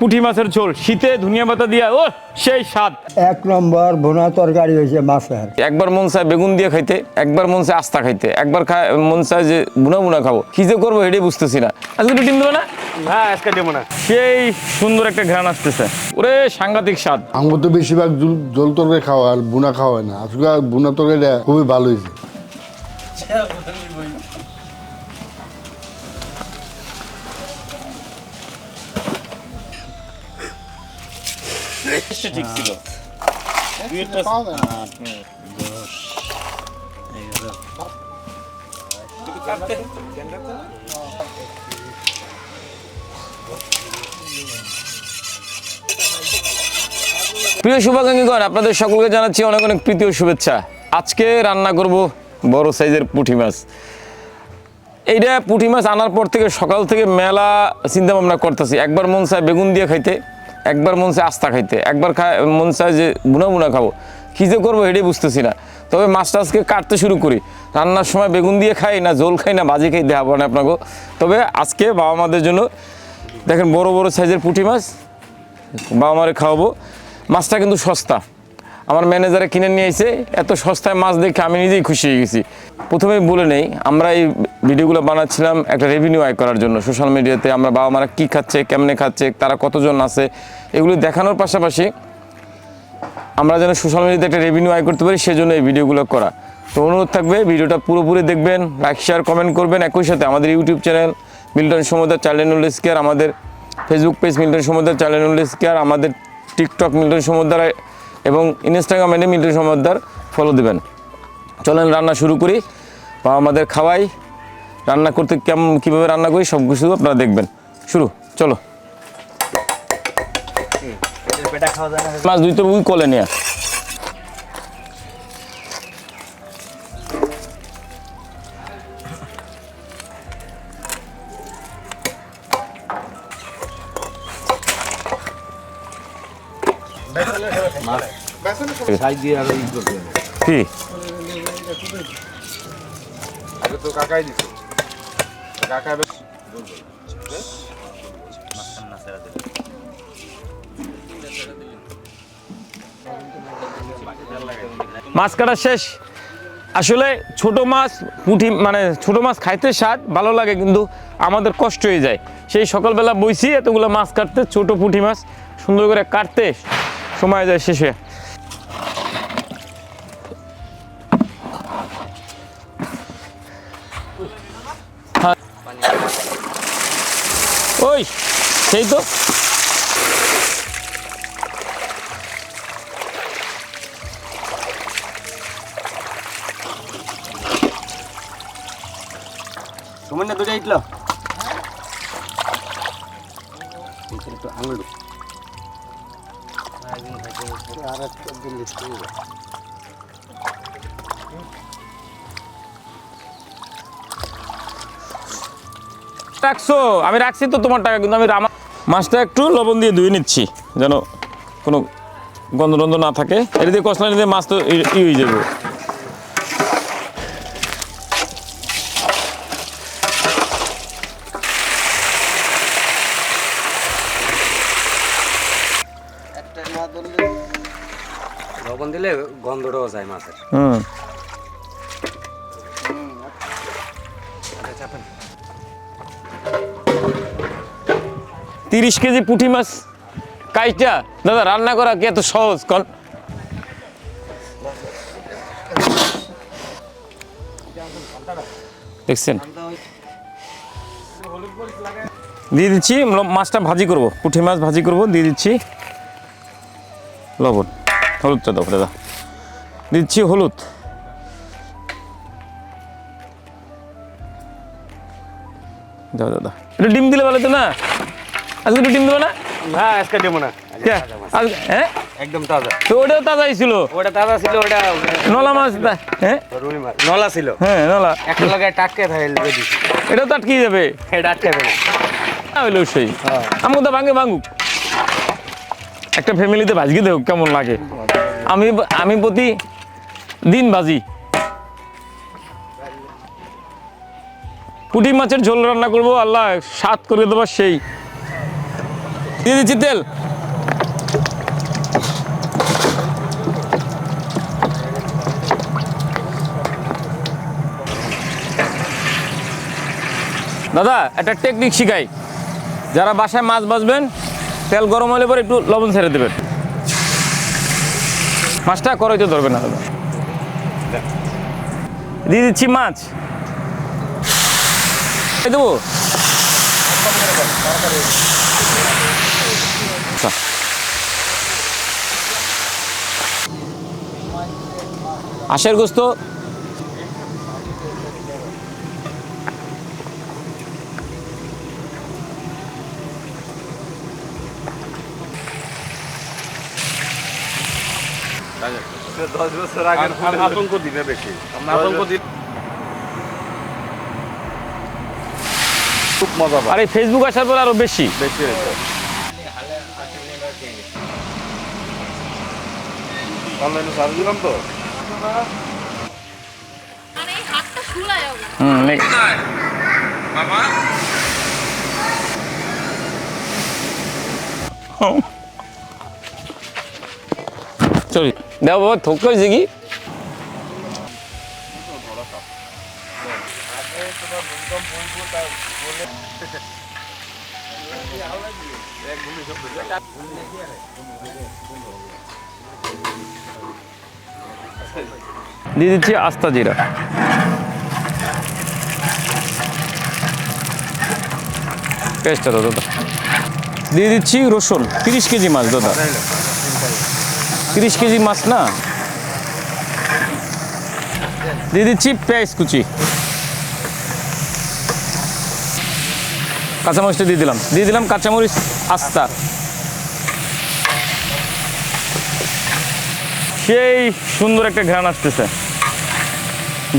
পুঁটি মাছের ঝোল শীতে ধনিয়া পাতা দিয়া ও সেই স্বাদ। এক নম্বর ভুনা তরকারি হয়েছে মাছের। একবার মন চায় বেগুন দিয়ে খাইতে একবার মন চায় আস্তা খাইতে একবার খায় মন চায় যে বুনা বুনা খাব। কি যে করব এটাই বুঝতেছি না। আজকে একটু ডিম দেবো না? হ্যাঁ আজকে দেবো না। সেই সুন্দর একটা ঘ্রাণ আসতেছে। ওরে সাংঘাতিক স্বাদ। আমার তো বেশিরভাগ জল- জল তরকারি খাওয়া আর বুনা খাওয়া হয় না। আজকে বুনা তরকারিটা খুবই ভালো হয়েছে। ঠিক ছিল প্রিয় শুভাকাঙ্ক্ষীগণ আপনাদের সকলকে জানাচ্ছি অনেক অনেক প্রীতি ও শুভেচ্ছা। আজকে রান্না করব বড় সাইজের পুঁটি মাছ। এইটা পুঁটি মাছ আনার পর থেকে সকাল থেকে মেলা চিন্তা ভাবনা করতেছি। একবার মন চায় বেগুন দিয়ে খাইতে। একবার মন চায় আস্থা খাইতে, একবার খায়, মন চায় যে বুনা বুনা খাব। কী যে করব এটাই বুঝতেছি না। তবে মাছ আজকে কাটতে শুরু করি। রান্নার সময় বেগুন দিয়ে খাই না জোল খাই না বাজি খাই দেওয়া না আপনাকে। তবে আজকে বাবা মাদের জন্য, দেখেন বড় বড় সাইজের পুঁটি মাছ, বাবা মারে খাওয়াবো। মাছটা কিন্তু সস্তা। আমার ম্যানেজারে কিনে নিয়ে এসে এত সস্তায় মাছ দেখে আমি নিজেই খুশি হয়ে গেছি। প্রথমে বলে নেই, আমরা এই ভিডিওগুলো বানাচ্ছিলাম একটা রেভিনিউ আয় করার জন্য। সোশ্যাল মিডিয়াতে আমরা বাবা মারা কী খাচ্ছে, কেমনে খাচ্ছে, তারা কতজন আছে, এগুলো দেখানোর পাশাপাশি আমরা যেন সোশ্যাল মিডিয়াতে একটা রেভিনিউ আয় করতে পারি, সেজন্য এই ভিডিওগুলো করা। তো অনুরোধ থাকবে ভিডিওটা পুরোপুরি দেখবেন লাইক শেয়ার কমেন্ট করবেন। একই সাথে আমাদের YouTube channel Milton Samudra channel care আমাদের Facebook page Milton Samudra channel care আমাদের টিকটক মিল্টন সমুদ্র এবং ইনস্টাগ্রাম মিল্টন সমুদ্র ফলো দেবেন। চলেন রান্না শুরু করি। বা আমাদের খাওয়াই। রান্না করতে কেমন, কীভাবে রান্না করি সব কিছু আপনারা দেখবেন। শুরু, চলো। মাছ দুই তো উই কলে নিয়ে। সাইড কি? মাছ কাটা শেষ। আসলে ছোট মাছ পুঁটি মানে ছোট মাছ খাইতে স্বাদ ভালো লাগে কিন্তু আমাদের কষ্ট হয়ে যায়। সেই সকালবেলা বইছি এতগুলো মাছ কাটতে ছোট পুঁটি মাছ সুন্দর করে কাটতে সময় যায় শেষে। ওই সেই তো। সুমন দুটো ইটলো। একটু রাখছো? আমি রাখছি তো তোমার টাকা কিন্তু আমি মাছটা একটু লবণ দিয়ে ধুয়ে নিচ্ছি যেন কোনো গন্ধ টন্ধ না থাকে। এটা দিয়ে কষলা দিয়ে মাছ তো ই- হয়ে যাবে। লবণ দিলে গন্ধটাও যায় মাছের। হুম। তিরিশ কেজি পুঁটি মাছ কাইটা। দাদা, রান্না করা কি এত সহজ? কন। দেখছেন? দিয়ে দিচ্ছি মাছটা ভাজি করব। পুঁটি মাছ ভাজি করব, দিয়ে দিচ্ছি লবণ। হলুদটা দাও, দাদা। দিচ্ছি হলুদ। দাও, দাদা। একটু ডিম দিলে ভালো তো না? আজকে একটু ডিম দেবো না? হ্যাঁ আজকে দেবো না। হ্যাঁ? একদম তাজা। তো ওটাও তাজাই ছিল? ওটা তাজা ছিল ওটা নলা মাছ হ্যাঁ? রুই মাছ নলা ছিল। হ্যাঁ নলা। একটা লাগায় টাটকে থাকে এটাও তো আটকে যাবে। এটা আটকে দেবে। না হইলেও সেই। আমাকে তো ভাঙে ভাঙুক। একটা ফ্যামিলিতে ভাজকি দেখ কেমন লাগে? আমি আমি প্রতি দিন ভাজি। পুঁটি মাছের ঝোল রান্না করব আল্লাহ স্বাদ করে দেবো সেই। দিয়ে দিচ্ছি তেল। দাদা, একটা টেকনিক শিখাই। যারা বাসায় মাছ বাজবেন তেল গরম হলে পরে একটু লবণ ছেড়ে দেবেন। মাছটা করাইতে ধরবে না দাদা। দিয়ে দিচ্ছি মাছ। দেবো? আশের গোস্ত। দশ বছর আগে আতঙ্ক দিনে বেশি। আতঙ্ক দিন খুব মজা পায়। আর এই ফেসবুক আসার পর আরও বেশি। বেশি হয়েছে। অনলাইনে সার্চ দিলাম তো? মানে এই হাতটা ফুলায় যাবে হুম নে- চলি দেও বাবা থোক করেছে কি দিয়ে দিচ্ছি আস্তা জিরা। পেস্টটা দাদা দাদা দিয়ে দিচ্ছি রসুন, তিরিশ কেজি মাছ দাদা তিরিশ কেজি মাছ না? দিয়ে দিচ্ছি পেঁয়াজ কুচি। কাঁচামরিচটা দিয়ে দিলাম। দিয়ে দিলাম কাঁচামরিচ, আস্তা। সেই সুন্দর একটা ঘ্রাণ আসতেছে।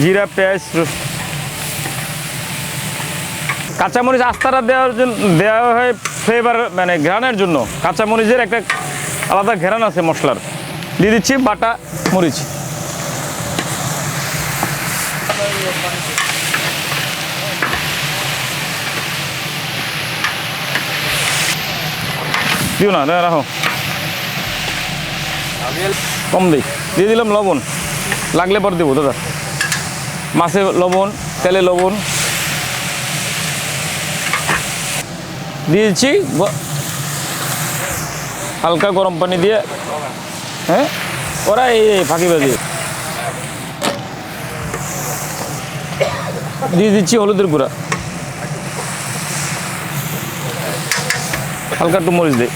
জিরা পেঁয়াজ কাঁচামরিচ আস্তাটা দেওয়ার জন্য দেওয়া হয় ফ্লেভার মানে ঘ্রাণের জন্য। কাঁচামরিচের একটা আলাদা ঘ্রাণ আছে মশলার। দিয়ে দিচ্ছি বাটা মরিচ। দিও না, রাখো। কম দিই দিয়ে দিলাম লবণ। লাগলে পর দেবো, দাদা। মাছে লবণ, তেলে লবণ। দিয়েছি গ- হালকা গরম পানি দিয়ে। হ্যাঁ? ওরা এই এই ফাঁকিবাজি দিয়ে দিচ্ছি হলুদের গুঁড়া। হালকা একটু মরিচ দিই।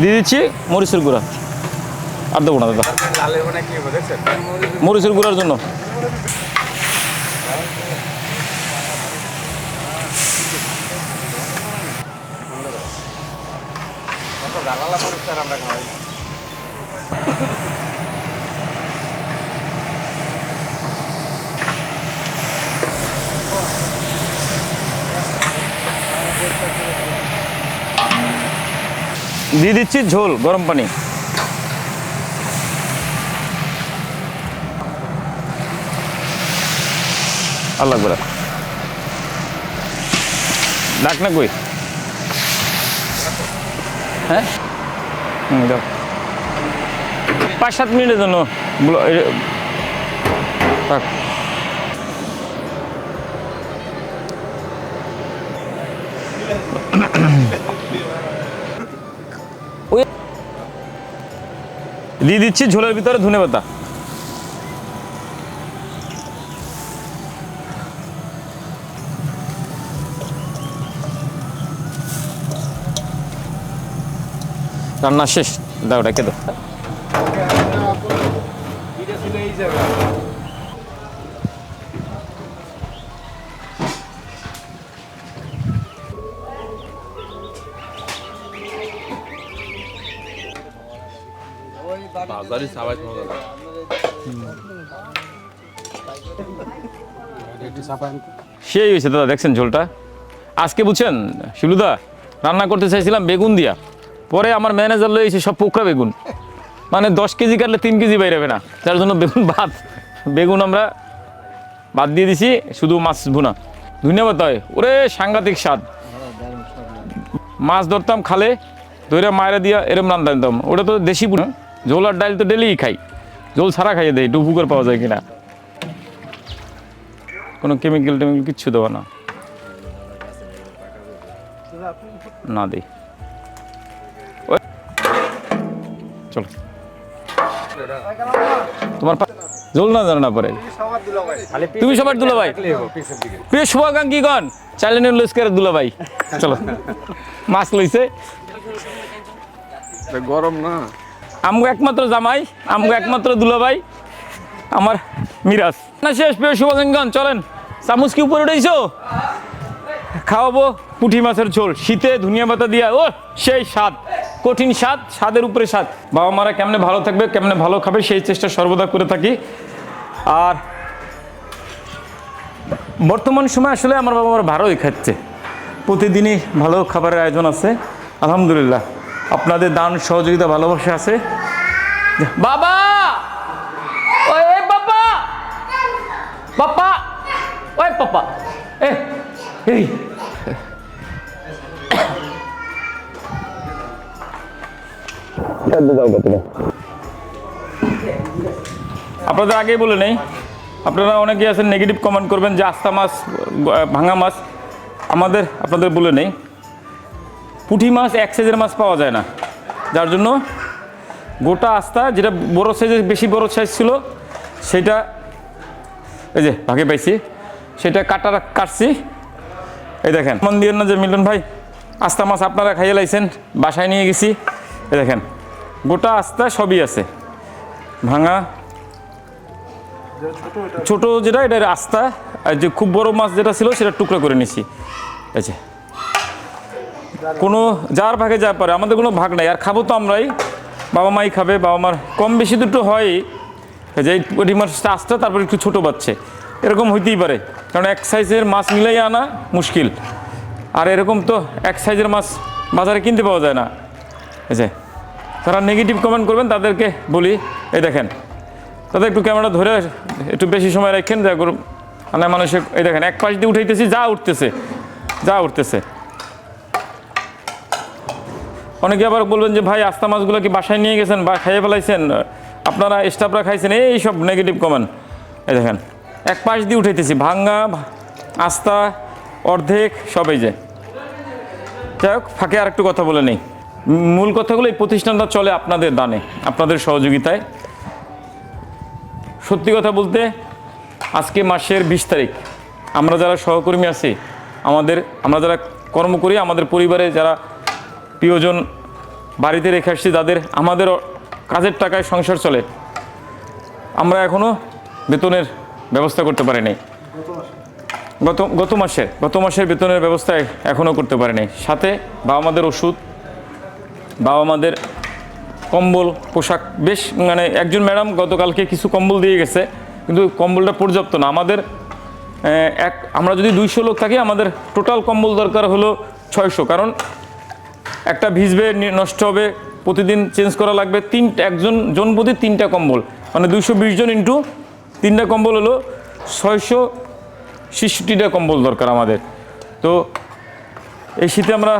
দিয়ে দিচ্ছি মরিচের গুঁড়া। আর দেবো না দাদা। মরিচের গুঁড়ার জন্য। দিয়ে দিচ্ছি ঝোল গরম পানি। আল্লাহ করে ডাক না কই? হ্যাঁ? হুম পাঁচ সাত মিনিটের জন্য। থাক। দিয়ে দিচ্ছি ঝোলের ভিতরে ধনে পাতা। রান্না শেষ। দাও রেখে দাও। বাজারি সাবাই মজা সেই হয়েছে দাদা, দেখছেন ঝোলটা? আজকে বুঝছেন, শিলুদা, রান্না করতে চাইছিলাম বেগুন দিয়া। পরে আমার ম্যানেজার লয়েছে সব পোকরা বেগুন। মানে দশ কেজি কাটলে তিন কেজি বাইরাবে না। তার জন্য বেগুন ভাত, বেগুন আমরা বাদ দিয়ে দিছি, শুধু মাছ ভুনা। ধন্যবাদ হয় ওরে, সাংঘাতিক স্বাদ। মাছ ধরতাম, খালে ধরে মায়েরা দিয়া এরম রান্না দিতাম। ওটা তো দেশি পুরো। ঝোল আর ডাল তো ডেলিই খাই। ঝোল ছাড়া খাইয়ে দেয় একটু উপকার পাওয়া যায় কিনা। কোনো কেমিক্যাল টেমিক্যাল কিচ্ছু দেওয়া না। না দিই। চলো। তোমার ঝোল না জানো পরে? তুমি সবার দুলা ভাই প্রিয় শুভাকাঙ্ক্ষী গণ চাইলেন লস্কার দুলা ভাই চলো। মাছ লইছে। গরম না। আমগো একমাত্র জামাই, আমগো একমাত্র দুলা ভাই আমার মিরাজ। না, শেষ প্রিয় শুভাকাঙ্ক্ষীগণ চলেন। চামচ কি উপরে উঠেছো খাওয়াবো পুঁটি মাছের ঝোল। শীতে ধনিয়া পাতা দিয়া, ও, সেই স্বাদ। কঠিন স্বাদ, স্বাদের উপরে স্বাদ। বাবা মারা কেমনে ভালো থাকবে, কেমনে ভালো খাবে, সেই চেষ্টা সর্বদা করে থাকি। আর বর্তমান সময় আসলে আমার বাবা মারা ভালোই খাচ্ছে। প্রতিদিনই ভালো খাবারের আয়োজন আছে। আলহামদুলিল্লাহ। আপনাদের দান সহযোগিতা ভালোবাসা আছে? বাবা! ওই বাবা বাবা ওই পাপা! এ এই। আপনাদের আগেই বলে নেই। আপনারা অনেকেই আছেন নেগেটিভ কমেন্ট করবেন যে আস্তা মাছ ভাঙা মাছ। আমাদের আপনাদের বলে নেই। পুঁটি মাছ এক সাইজের মাছ পাওয়া যায় না। যার জন্য গোটা আস্তা, যেটা বড় সাইজের বেশি বড় সাইজ ছিল, সেটা এই যে, ভাগে পাইছি। সেটা কাটা কাটছি। এই দেখেন, মন দিয়ে না যে মিলন ভাই, আস্তা মাছ আপনারা খাইয়ে লাইছেন, বাসায় নিয়ে গেছি। এই দেখেন, গোটা আস্তা সবই আছে। ভাঙা, ছোট যেটা এটা আস্তা, আর যে খুব বড় মাছ যেটা ছিল, সেটা টুকরো করে নিছি। এই যে কোনো যার ভাগে যা পারে, আমাদের কোনো ভাগ নাই। আর খাব তো আমরাই। বাবা মাই খাবে, বাবা মার কম বেশি দুটো হয়। যে মাছটা আস্তা তারপর একটু ছোটো বাচ্চে। এরকম হইতেই পারে। কারণ এক সাইজের মাছ মিলাই আনা মুশকিল। আর এরকম তো এক সাইজের মাছ বাজারে কিনতে পাওয়া যায় না। এই যে যারা নেগেটিভ কমেন্ট করবেন, তাদেরকে বলি, এই দেখেন। তাদের একটু ক্যামেরা ধরে একটু বেশি সময় রাখেন, যা করুন। মানে মানুষের, এই দেখেন, এক পাশ দিয়ে উঠাইতেছি, যা উঠতেছে যা উঠতেছে। অনেকে আবার বলবেন যে, ভাই, আস্তা মাছগুলো কি বাসায় নিয়ে গেছেন বা খাইয়ে ফেলাইছেন? আপনারা স্টাফরা খাইছেন? এই সব নেগেটিভ কমেন্ট এই দেখেন, এক পাশ দিয়ে উঠাইতেছি, ভাঙ্গা, আস্তা, অর্ধেক সবাই যে। যাই হোক, ফাঁকে আর একটু কথা বলে নেই। মূল কথাগুলো এই প্রতিষ্ঠানটা চলে আপনাদের দানে, আপনাদের সহযোগিতায়। সত্যি কথা বলতে, আজকে মাসের বিশ তারিখ, আমরা যারা সহকর্মী আছি, আমাদের, আমরা যারা কর্ম করি আমাদের পরিবারে যারা প্রিয়জন বাড়িতে রেখে আসছি তাদের আমাদের কাজের টাকায় সংসার চলে। আমরা এখনও বেতনের ব্যবস্থা করতে পারি পারিনি। গত গত মাসে, গত মাসের বেতনের ব্যবস্থা এখনও করতে পারিনি। সাথে বাবা মাদের ওষুধ বাবা মাদের কম্বল, পোশাক, বেশ মানে একজন ম্যাডাম গতকালকে কিছু কম্বল দিয়ে গেছে, কিন্তু কম্বলটা পর্যাপ্ত না। আমাদের এক, আমরা যদি দুইশো লোক থাকি, আমাদের টোটাল কম্বল দরকার হলো ছয়শো। কারণ একটা ভিজবে নষ্ট হবে, প্রতিদিন চেঞ্জ করা লাগবে। তিন একজন, জন প্রতি তিনটা কম্বল। মানে দুইশো বিশ জন ইন্টু তিনটা কম্বল হলো ছয়শো ছেষট্টিটা কম্বল দরকার আমাদের। তো এই শীতে আমরা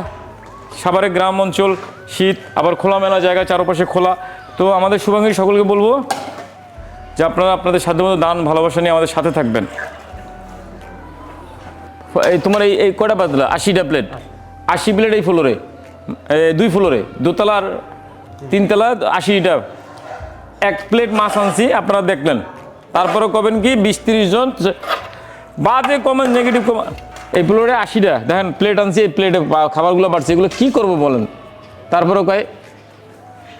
সাভারে গ্রাম অঞ্চল, শীত, আবার খোলামেলা জায়গা, চারপাশে খোলা। তো আমাদের শুভাঙ্গী, সকলকে বলব যে আপনারা আপনাদের সাধ্যমতো দান, ভালোবাসা নিয়ে আমাদের সাথে থাকবেন। এই তোমার এই এই কটা পাতলা আশিটা প্লেট আশি প্লেট এই ফ্লোরে দুই ফ্লোরে, দোতলার তিনতলা, আশিটা। এক প্লেট মাছ আনছি, আপনারা দেখলেন। তারপরে কবেন কি বিশ তিরিশ জন বাজে কমেন নেগেটিভ কমেন এই ফ্লোরে আশিটা, দেখেন, প্লেট আনছি, এই প্লেটে খাবারগুলো বাড়ছে, এগুলো কী করব বলেন? তারপরে কয়,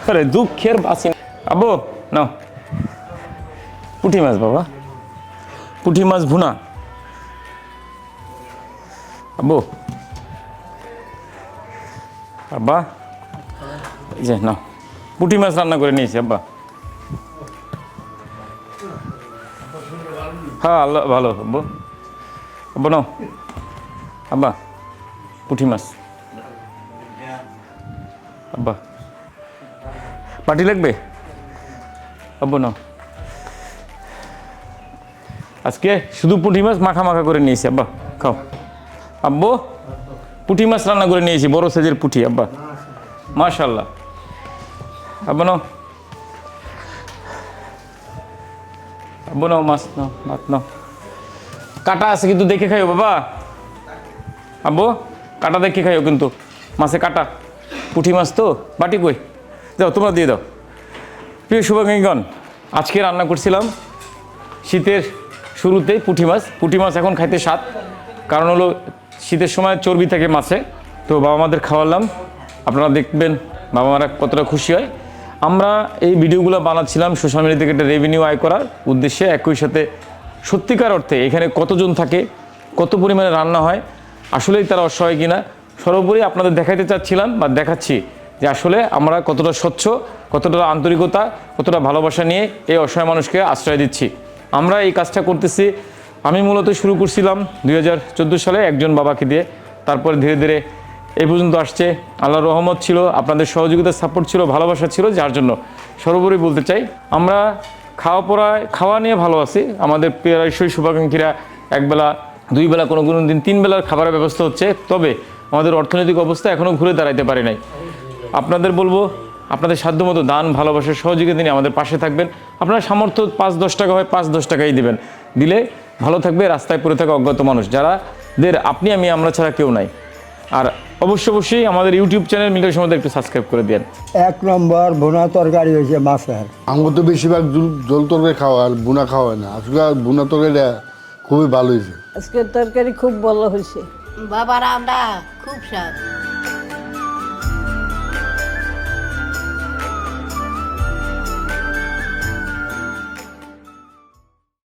আরে দুঃখের বাসি আবো না পুঁটি মাছ, বাবা। পুঁটি মাছ ভুনা। আব্বু আব্বা যে না পুঁটি মাছ রান্না করে নিয়েছি, আব্বা। হ্যাঁ আল্লাহ, ভালো, আব্বু। আব্বু, নাও। আব্বা, পুঁটি মাছ। আব্বা পাটি লাগবে? আব্বু, নাও। আজকে শুধু পুঁটি মাছ মাখা মাখা করে নিয়েছি, আব্বা, খাও। আব্বু পুঁটি মাছ রান্না করে নিয়েছি, বড় সাইজের পুঁটি, আব্বা। মাশাল্লাহ আব্বা নাও। আব্বু নাও মাছ নাও, ভাত নাও। কাটা আছে কিন্তু দেখে খাইও, বাবা। আব্বু, কাটা দেখে খাইও কিন্তু। মাছে কাটা। পুঁটি মাছ তো? বাটি কই? যাও, তোমরা দিয়ে দাও। প্রিয় শুভাকাঙ্ক্ষীগণ আজকে রান্না করছিলাম শীতের শুরুতেই পুঁটি মাছ। পুঁটি মাছ এখন খাইতে স্বাদ। কারণ হলো শীতের সময় চর্বি থাকে মাছে। তো বাবা মাদের খাওয়ালাম। আপনারা দেখবেন বাবা মারা কতটা খুশি হয়। আমরা এই ভিডিওগুলো বানাচ্ছিলাম সোশ্যাল মিডিয়া থেকে একটা রেভিনিউ আয় করার উদ্দেশ্যে, একই সাথে সত্যিকার অর্থে এখানে কতজন থাকে, কত পরিমাণে রান্না হয়, আসলেই তারা অসহায় কিনা, সর্বোপরি আপনাদের দেখাইতে চাচ্ছিলাম বা দেখাচ্ছি যে আসলে আমরা কতটা স্বচ্ছ, কতটা আন্তরিকতা, কতটা ভালোবাসা নিয়ে এই অসহায় মানুষকে আশ্রয় দিচ্ছি। আমরা এই কাজটা করতেছি আমি মূলত শুরু করছিলাম দু হাজার চোদ্দ সালে একজন বাবাকে দিয়ে। তারপরে ধীরে ধীরে এই পর্যন্ত আসছে। আল্লাহর রহমত ছিল, আপনাদের সহযোগিতার সাপোর্ট ছিল, ভালোবাসা ছিল, যার জন্য সর্বোপরি বলতে চাই, আমরা খাওয়া পড়ায় খাওয়া নিয়ে ভালো আছি। আমাদের প্রায়শই শুভাকাঙ্ক্ষীরা একবেলা দুই বেলা কোনো কোনো দিন তিন বেলার খাবারের ব্যবস্থা হচ্ছে। তবে আমাদের অর্থনৈতিক অবস্থা এখনও ঘুরে দাঁড়াইতে পারে নাই। আপনাদের বলব, আপনাদের সাধ্যমতো দান ভালোবাসার সহযোগিতা নিয়ে আমাদের পাশে থাকবেন। আপনার সামর্থ্য পাঁচ দশ টাকা হয়, পাঁচ দশ টাকাই দিবেন। দিলে ভালো থাকবে রাস্তায় পড়ে থাকা অজ্ঞাত মানুষ। যারা দের আপনি আমি আমরা ছাড়া কেউ নাই। আর অবশ্যই অবশ্যই আমাদের ইউটিউব চ্যানেল মিলের সময় একটু সাবস্ক্রাইব করে দেন এক নম্বর বোনা তরকারি হয়েছে মাছের। আমার তো বেশিরভাগ জল- জল তরকারি খাওয়া আর বুনা খাওয়া হয় না। আজকে বোনা তরকারিটা খুবই ভালো হয়েছে। আজকের তরকারি খুব ভালো হয়েছে। বাবা রান্না খুব স্বাদ।